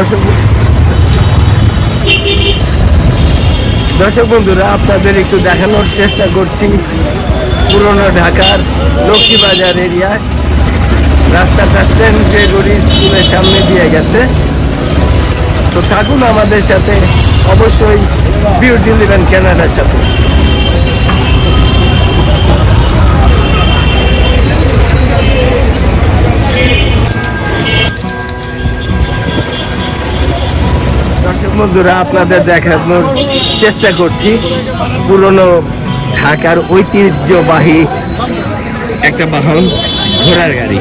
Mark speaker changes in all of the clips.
Speaker 1: দর্শক দর্শক বন্ধুরা, আপনাদের একটু দেখানোর চেষ্টা করছি। পুরনো ঢাকার লক্ষ্মীবাজার এরিয়ায় রাস্তাটা সেন্ট গ্রেগরি স্কুলের সামনে দিয়ে গেছে। তো থাকুন আমাদের সাথে। অবশ্যই বিউটি লিভেন ক্যানাডার সাথে। বন্ধুরা আপনাদের দেখানোর চেষ্টা করছি পুরনো ঢাকার ঐতিহ্যবাহী একটা বাহন ঘোড়ার গাড়ি।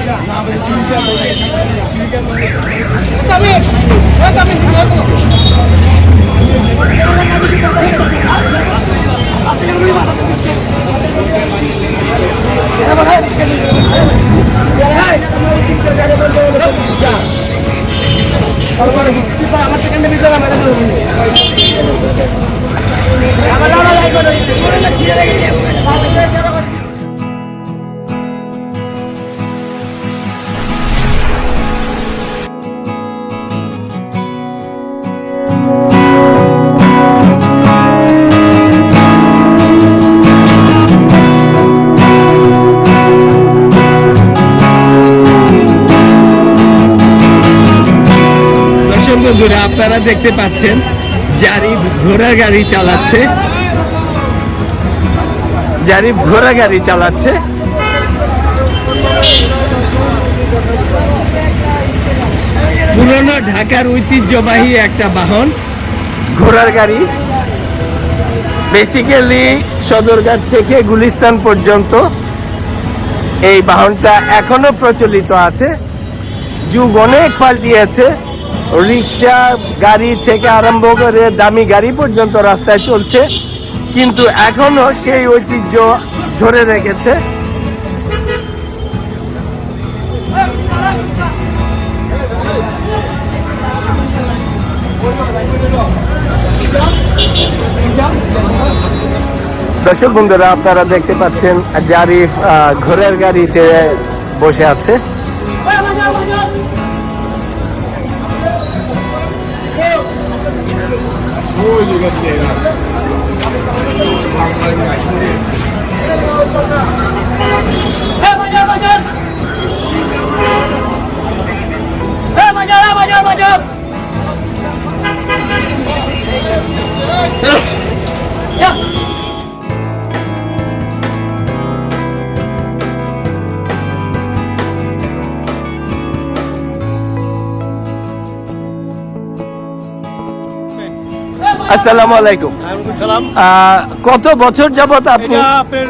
Speaker 1: বন্ধুরা আপনারা দেখতে পাচ্ছেন জারিফ ঘোড়া গাড়ি চালাচ্ছে। জারিফ ঘোড়া গাড়ি চালাচ্ছে। পুরনো ঢাকার ঐতিহ্যবাহী একটা বাহন। ঘোড়ার গাড়ি। বেসিক্যালি সদরঘাট থেকে গুলিস্তান পর্যন্ত এই বাহনটা এখনও প্রচলিত আছে। যুগ অনেক পাল্টিয়েছে। রিক্সা গাড়ি থেকে আরম্ভ করে দামি গাড়ি পর্যন্ত রাস্তায় চলছে, কিন্তু এখনও সেই ঐতিহ্য ধরে রেখেছে। দর্শক বন্ধুরা, আপনারা দেখতে পাচ্ছেন জারিফ ঘোড়ার গাড়িতে বসে আছে।
Speaker 2: Yeah.
Speaker 1: আসসালামু আলাইকুম।
Speaker 3: সালাম
Speaker 1: কত বছর যাবত আপনি
Speaker 3: আপনার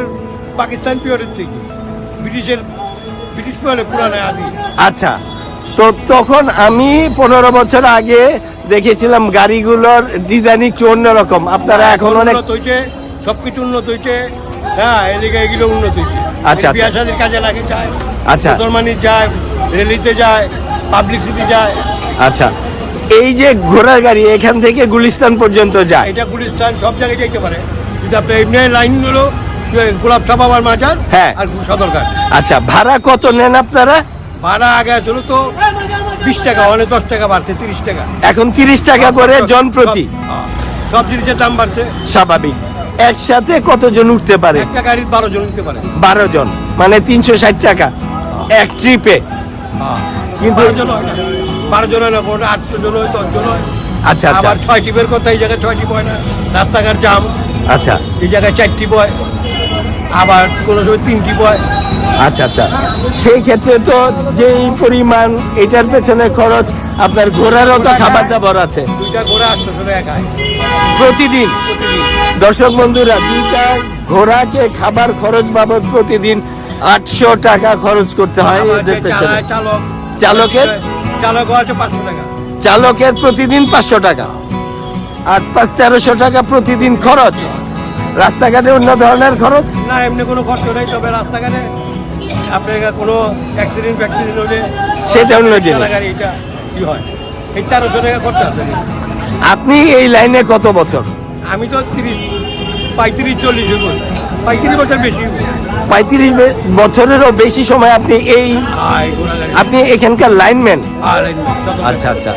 Speaker 3: পাকিস্তান পিরিয়ডের থেকে। ব্রিটিশের ব্রিটিশ পিরিয়ডে পুরানো আদি।
Speaker 1: আচ্ছা। তো তখন আমি পনেরো বছর আগে দেখেছিলাম গাড়িগুলোর ডিজাইন একটু অন্যরকম। আপনারা এখন অনেক
Speaker 3: উন্নত হয়েছে সবকিছু উন্নত হয়েছে হ্যাঁ এদিকে এগুলো উন্নত হয়েছে
Speaker 1: আচ্ছা, আচ্ছা।
Speaker 3: বিয়া কাজে লাগে যায়।
Speaker 1: আচ্ছা।
Speaker 3: মুসলমানি যায় রেলিতে যায় পাবলিসিটি যায়।
Speaker 1: আচ্ছা। এই যে ঘোড়ার গাড়ি এখান থেকে গুলিস্তান পর্যন্ত যায়।
Speaker 3: এটা গুলিস্তান সব জায়গায় যাইতে পারে। যদি আপনি এমনি লাইন হলো গোলাপ সাবাবার মাজার
Speaker 1: হ্যাঁ।
Speaker 3: আর সদরঘাট
Speaker 1: আচ্ছা ভাড়া কত নেন আপনারা?
Speaker 3: ভাড়া আগে ছিল তো বিশ টাকা অনেক দশ টাকা বাড়ছে তিরিশ টাকা।
Speaker 1: এখন তিরিশ টাকা করে জন প্রতি।
Speaker 3: সব- হ্যাঁ। জিনিসের দাম বাড়ছে।
Speaker 1: স্বাভাবিক। একসাথে কতজন উঠতে পারে?
Speaker 3: একটা গাড়ির বারো জন নিতে পারে।
Speaker 1: বারো জন মানে তিনশো ষাট টাকা। এক ট্রিপে কিন্তু
Speaker 3: বারো জন না বারো জন না কোনো আটশো জন হয় দশ জন হয়।
Speaker 1: আচ্ছা আচ্ছা।
Speaker 3: আবার ছয় টিপের কথা এই জায়গায় ছয় টিপ হয় না। রাস্তাঘাট জাম।
Speaker 1: আচ্ছা।
Speaker 3: এই জায়গায় চার টিপ হয়। আবার কোনো সময় তিন টিপ হয়।
Speaker 1: আচ্ছা আচ্ছা। সেই ক্ষেত্রে তো যেই পরিমাণ এটার পেছনে খরচ আপনার ঘোড়ারও তো খাবার দাবার আছে।
Speaker 3: দুইটা ঘোড়া আটশো টাকা খায়
Speaker 1: প্রতিদিন? দর্শক বন্ধুরা দুইটা ঘোড়াকে খাবার খরচ বাবদ প্রতিদিন আটশো টাকা খরচ করতে হয় এদের পেছনে। চালকের?
Speaker 3: চালক আছে পাঁচশো টাকা।
Speaker 1: চালকের প্রতিদিন পাঁচশো টাকা। আট পাঁচ তেরোশো টাকা প্রতিদিন খরচ। রাস্তাঘাটে অন্য ধরনের খরচ?
Speaker 3: না এমনি কোনো খরচ নেই তবে রাস্তাঘাটে আপনার কোনো অ্যাক্সিডেন্ট ফ্যাক্সিডেন্ট হলে
Speaker 1: সেটা অন্য জিনিস।
Speaker 3: এটা কি হয়? এই তেরোশো টাকা
Speaker 1: আপনি এই লাইনে কত বছর?
Speaker 3: আমি তো তিরিশ পঁয়ত্রিশ চল্লিশ বছর
Speaker 1: পঁয়ত্রিশ বছরেরও বেশি সময় আপনি এই আপনি এখানকার লাইনম্যান আচ্ছা, আচ্ছা।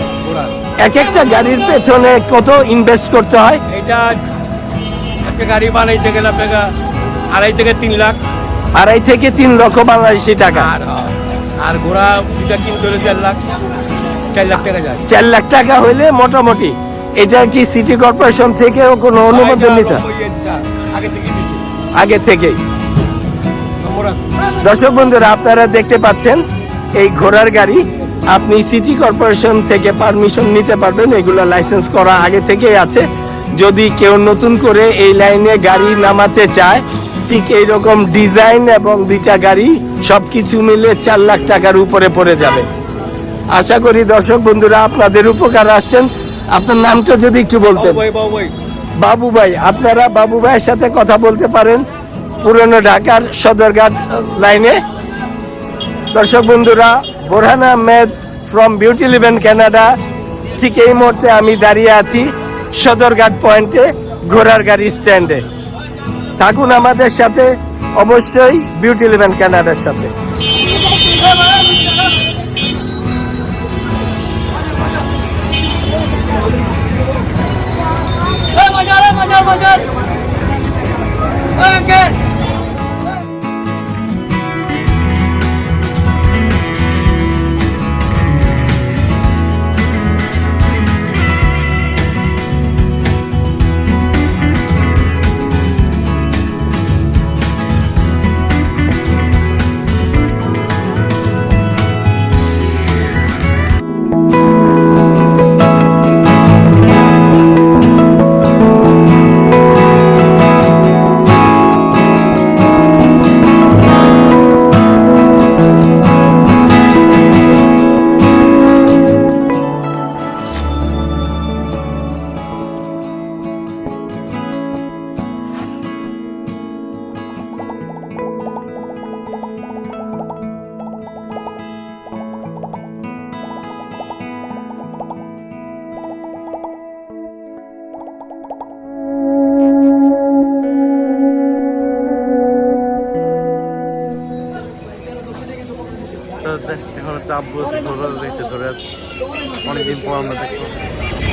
Speaker 1: এক একটা গাড়ির পেছনে কত ইনভেস্ট করতে হয়?
Speaker 3: এটা একটা গাড়ি বানাইতে গেলে আপনাকে আড়াই থেকে তিন লাখ।
Speaker 1: আড়াই থেকে তিন লক্ষ বাংলাদেশি টাকা।
Speaker 3: আর ঘোড়া দুটা কিনতে হলে চার লাখ চার লাখ টাকা যায়।
Speaker 1: চার লাখ টাকা হইলে মোটামুটি। এটা কি সিটি কর্পোরেশন থেকেও কোনো অনুমোদন নিতে
Speaker 3: আগে থেকে।
Speaker 1: আগে থেকেই। দর্শক বন্ধুরা, আপনারা দেখতে পাচ্ছেন, এই ঘোড়ার গাড়ি, আপনি সিটি কর্পোরেশন থেকে পারমিশন নিতে পারবেন, এগুলো লাইসেন্স করা আগে থেকেই আছে। যদি কেউ নতুন করে এই লাইনে গাড়ি নামাতে চায়, ঠিক এইরকম ডিজাইন এবং দুইটা গাড়ি, সবকিছু মিলে চার লাখ টাকার উপরে পড়ে যাবে। আশা করি দর্শক বন্ধুরা, আপনাদের উপকার আসছেন। আপনার নামটা যদি একটু বলতেন।
Speaker 3: বাবু ভাই,
Speaker 1: আপনারা বাবু ভাইয়ের সাথে কথা বলতে পারেন পুরনো ঢাকার সদরঘাট লাইনে। দর্শক বন্ধুরা, বোরহান আহমেদ ফ্রম বিউটি লিভেন কানাডা ঠিক এই মুহূর্তে আমি দাঁড়িয়ে আছি সদরঘাট পয়েন্টে, ঘোড়ার গাড়ি স্ট্যান্ডে। থাকুন আমাদের সাথে, অবশ্যই বিউটি লিভেন কানাডার সাথে।
Speaker 4: 快点！快点！快！点！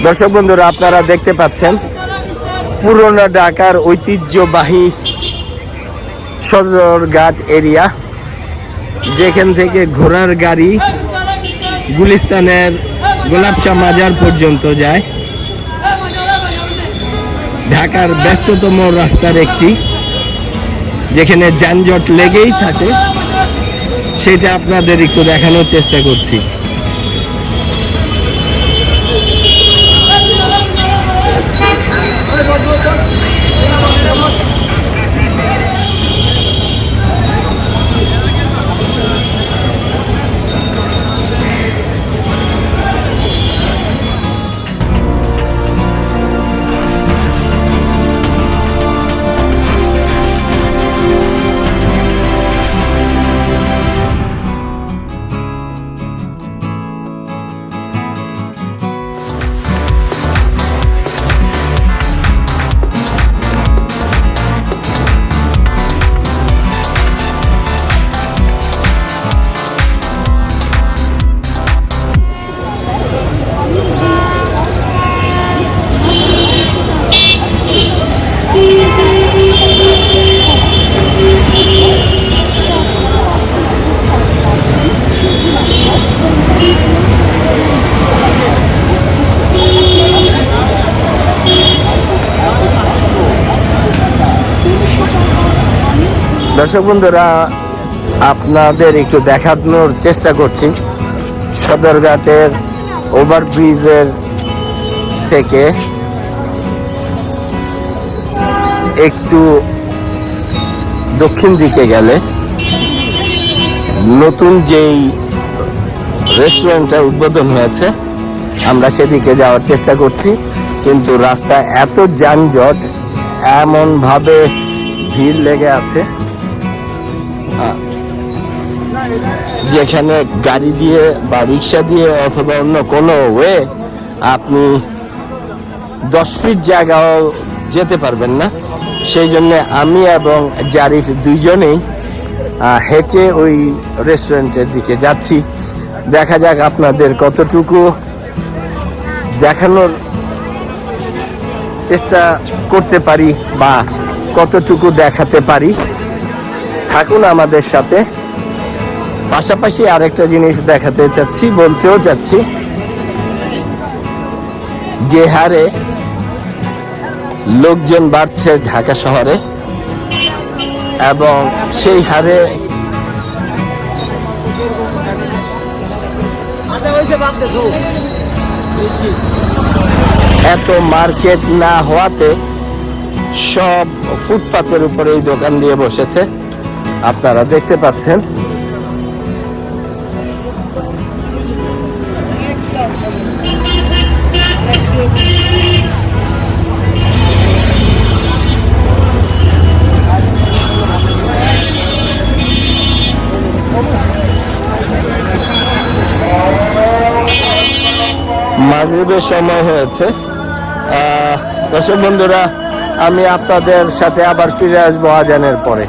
Speaker 1: দর্শক বন্ধুরা, আপনারা দেখতে পাচ্ছেন, পুরনো ঢাকার ঐতিহ্যবাহী সদরঘাট এরিয়া, যেখান থেকে ঘোড়ার গাড়ি গুলিস্তানের গোলাপশাহ মাজার পর্যন্ত যায়। ঢাকার ব্যস্ততম রাস্তার একটি, যেখানে যানজট লেগেই থাকে, সেটা আপনাদের একটু দেখানোর চেষ্টা করছি। দর্শক বন্ধুরা, আপনাদের একটু দেখানোর চেষ্টা করছি। সদরঘাটের ওভারব্রিজের থেকে একটু দক্ষিণ দিকে গেলে নতুন যেই রেস্টুরেন্টটা উদ্বোধন হয়েছে, আমরা সেদিকে যাওয়ার চেষ্টা করছি। কিন্তু রাস্তায় এত যানজট, এমনভাবে ভিড় লেগে আছে। যেখানে গাড়ি দিয়ে বা রিক্সা দিয়ে অথবা অন্য কোনো ওয়ে আপনি দশ ফিট জায়গাও যেতে পারবেন না। সেই জন্য আমি এবং জারিফ দুইজনেই হেঁটে ওই রেস্টুরেন্টের দিকে যাচ্ছি। দেখা যাক আপনাদের কতটুকু দেখানোর চেষ্টা করতে পারি বা কতটুকু দেখাতে পারি। থাকুন আমাদের সাথে। পাশাপাশি আরেকটা জিনিস দেখাতে চাচ্ছি, বলতেও চাচ্ছি। যে হারে লোকজন বাড়ছে ঢাকা শহরে এবং সেই হারে এত মার্কেট না হওয়াতে সব ফুটপাতের উপরেই দোকান দিয়ে বসেছে। আপনারা দেখতে পাচ্ছেন। মাগরিবের সময় হয়েছে। দর্শক বন্ধুরা, আমি আপনাদের সাথে আবার ফিরে আসব আজানের পরে।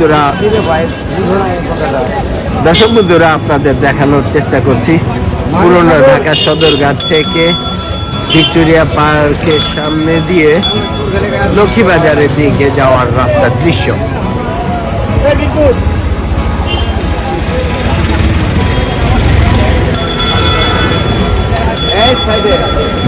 Speaker 1: বন্ধুরা, দর্শক বন্ধুরা, আপনাদের দেখানোর চেষ্টা করছি পুরনো ঢাকা সদরঘাট থেকে ভিক্টোরিয়া পার্কের সামনে দিয়ে লক্ষ্মীবাজারের দিকে যাওয়ার রাস্তার দৃশ্য। বাবাকে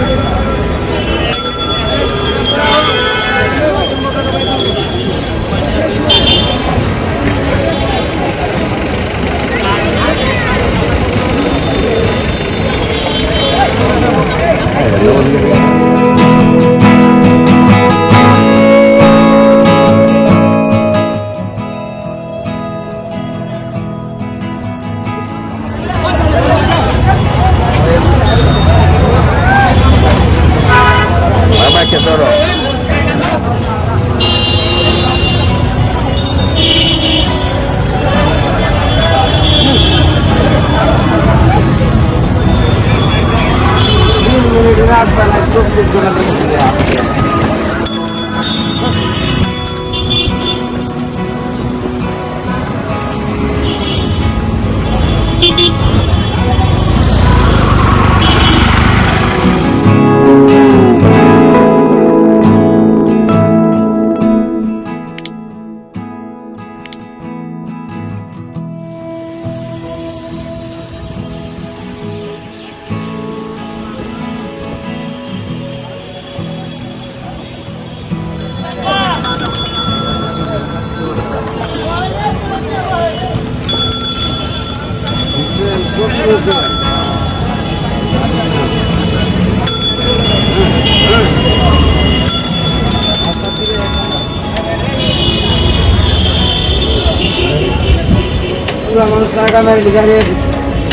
Speaker 3: মেরে গাড়ি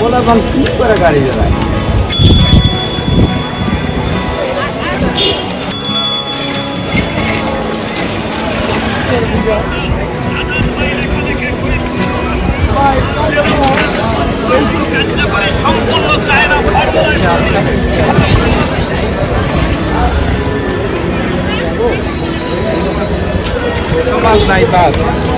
Speaker 3: বলা কি করে বাস।